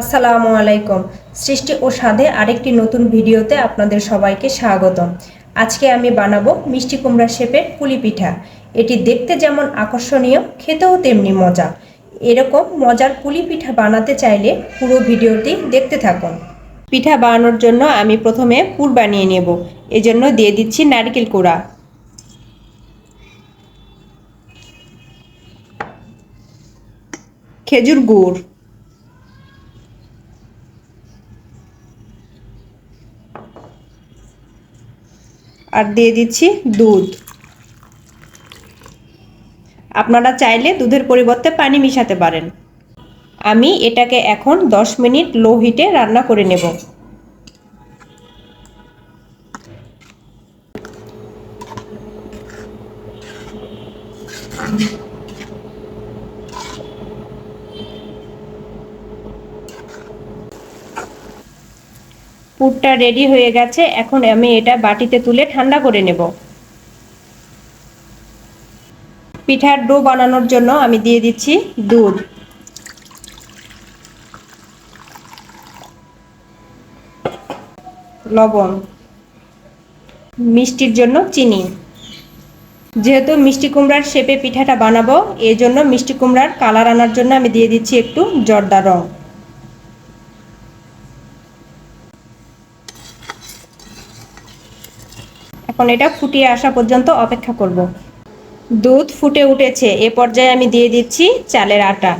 আসসালামু আলাইকুম। সৃষ্টি ও স্বাদে আরেকটি নতুন ভিডিওতে আপনাদের সবাইকে স্বাগতম। আজকে আমি বানাবো মিষ্টি কুমড়া শেপের পুলি পিঠা। এটি দেখতে যেমন আকর্ষণীয়, খেতেও তেমনি মজা। এরকম মজার পুলি পিঠা বানাতে চাইলে পুরো ভিডিওটি দেখতে থাকুন। পিঠা বানানোর জন্য আমি প্রথমে পুর বানিয়ে নেব। এজন্য দিয়ে দিচ্ছি নারকেল কুড়া। খেজুর গুড়। আর দিয়ে দিচ্ছি দুধ। আপনারা চাইলে দুধের পরিবর্তে পানি মিশাতে পারেন। আমি এটাকে এখন 10 মিনিট লো হিটে রান্না করে নেব। পুরটা রেডি হয়ে গেছে, এখন আমি এটা বাটিতে তুলে ঠান্ডা করে নেব। পিঠার ডো বানানোর জন্য আমি দিয়ে দিচ্ছি দুধ। লবণ। মিষ্টির জন্য চিনি। যেহেতু মিষ্টি কুমড়ার শেপে পিঠাটা বানাবো এই জন্য মিষ্টি কুমড়ার কালার আনার জন্য আমি দিয়ে দিচ্ছি একটু জর্দা রং। এখন এটা ফুটিয়ে আসা পর্যন্ত অপেক্ষা করব। দুধ ফুটে উঠেছে, এ পর্যায়ে আমি দিয়ে দিচ্ছি চালের আটা।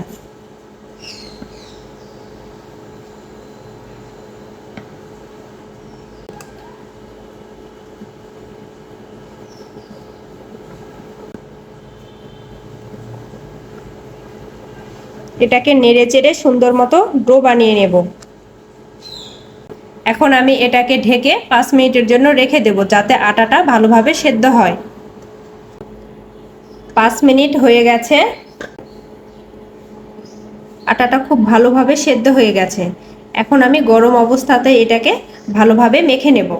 এটাকে নেড়ে চেড়ে সুন্দর মতো ডো বানিয়ে নেব। এখন আমি এটাকে ঢেকে পাঁচ মিনিটের জন্য রেখে দেব যাতে আটাটা ভালোভাবে সেদ্ধ হয়। পাঁচ মিনিট হয়ে গেছে। আটাটা খুব ভালোভাবে সেদ্ধ হয়ে গেছে। এখন আমি গরম অবস্থাতে এটাকে ভালোভাবে মেখে নেব।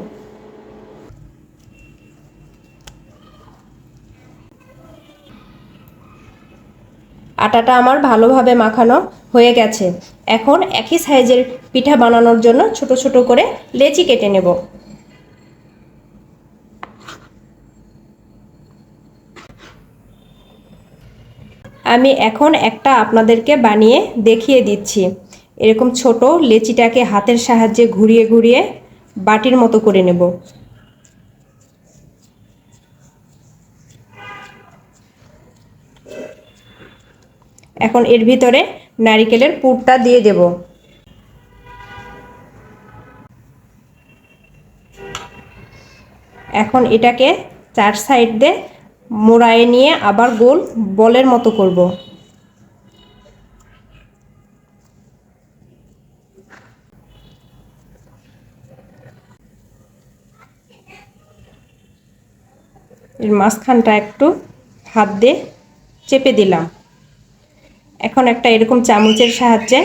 আটাটা আমার ভালোভাবে মাখানো হয়ে গেছে। এখন একই সাইজের পিঠা বানানোর জন্য ছোট ছোট করে লেচি কেটে নেব। আমি এখন একটা আপনাদেরকে বানিয়ে দেখিয়ে দিচ্ছি। এরকম ছোট লেচিটাকে হাতের সাহায্যে ঘুরিয়ে ঘুরিয়ে বাটির মতো করে নেব। এখন এর ভিতরে নারিকেলের পুরটা দিয়ে দেব। এখন এটাকে চার সাইড দিয়ে মোড়ায় নিয়ে আবার গোল বলের মতো করব। এর মাঝখানটা একটু হাত দিয়ে চেপে দিলাম। এখন একটা এরকম চামচের সাহায্যে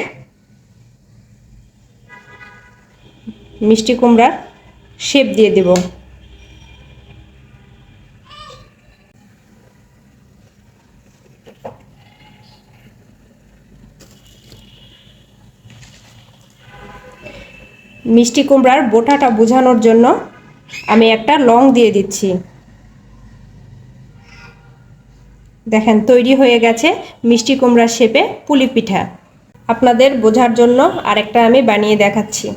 মিষ্টি কুমড়ার শেপ দিয়ে দেব। মিষ্টি কুমড়ার বোটাটা বোঝানোর জন্য আমি একটা লং দিয়ে দিচ্ছি। দেখেন, তৈরি হয়ে গেছে মিষ্টি কুমড়া শেপে পুলি পিঠা। আপনাদের বোঝার জন্য আরেকটা আমি বানিয়ে দেখাচ্ছি।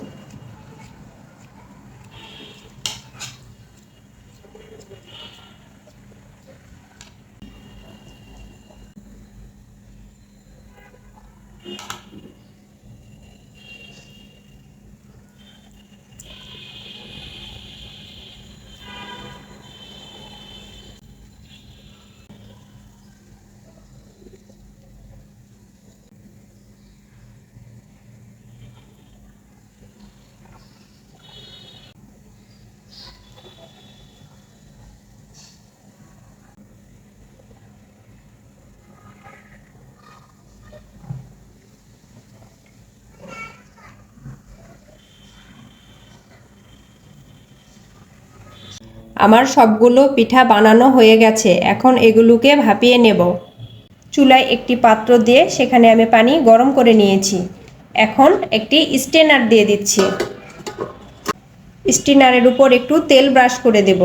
আমার সবগুলো পিঠা বানানো হয়ে গেছে, এখন এগুলোকে ভাপিয়ে নেব। চুলায় একটি পাত্র দিয়ে সেখানে আমি পানি গরম করে নিয়েছি। এখন একটি স্টেনার দিয়ে দিচ্ছি। স্টিনারের উপর একটু তেল ব্রাশ করে দেব।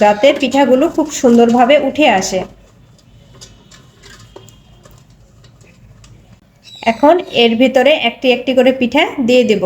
যাতে পিঠাগুলো খুব সুন্দরভাবে উঠে আসে। এখন এর ভিতরে একটি একটি করে পিঠা দিয়ে দেব।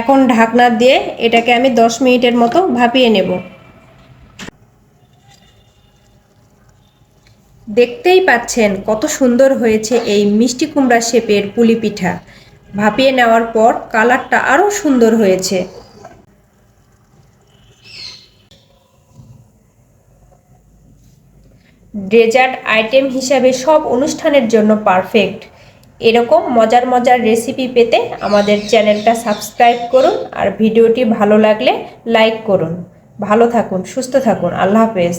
এখন ঢাকনা দিয়ে এটাকে আমি 10 মিনিটের মতো ভাপিয়ে নেব। দেখতেই পাচ্ছেন কত সুন্দর হয়েছে এই মিষ্টি কুমড়া শেপের পুলি পিঠা। ভাপিয়ে নেওয়ার পর কালারটা আরও সুন্দর হয়েছে। ডেজার্ট আইটেম হিসাবে সব অনুষ্ঠানের জন্য পারফেক্ট। এরকম মজার মজার রেসিপি পেতে আমাদের চ্যানেলটা সাবস্ক্রাইব করুন আর ভিডিওটি ভালো লাগলে লাইক করুন। ভালো থাকুন, সুস্থ থাকুন। আল্লাহ হাফেজ।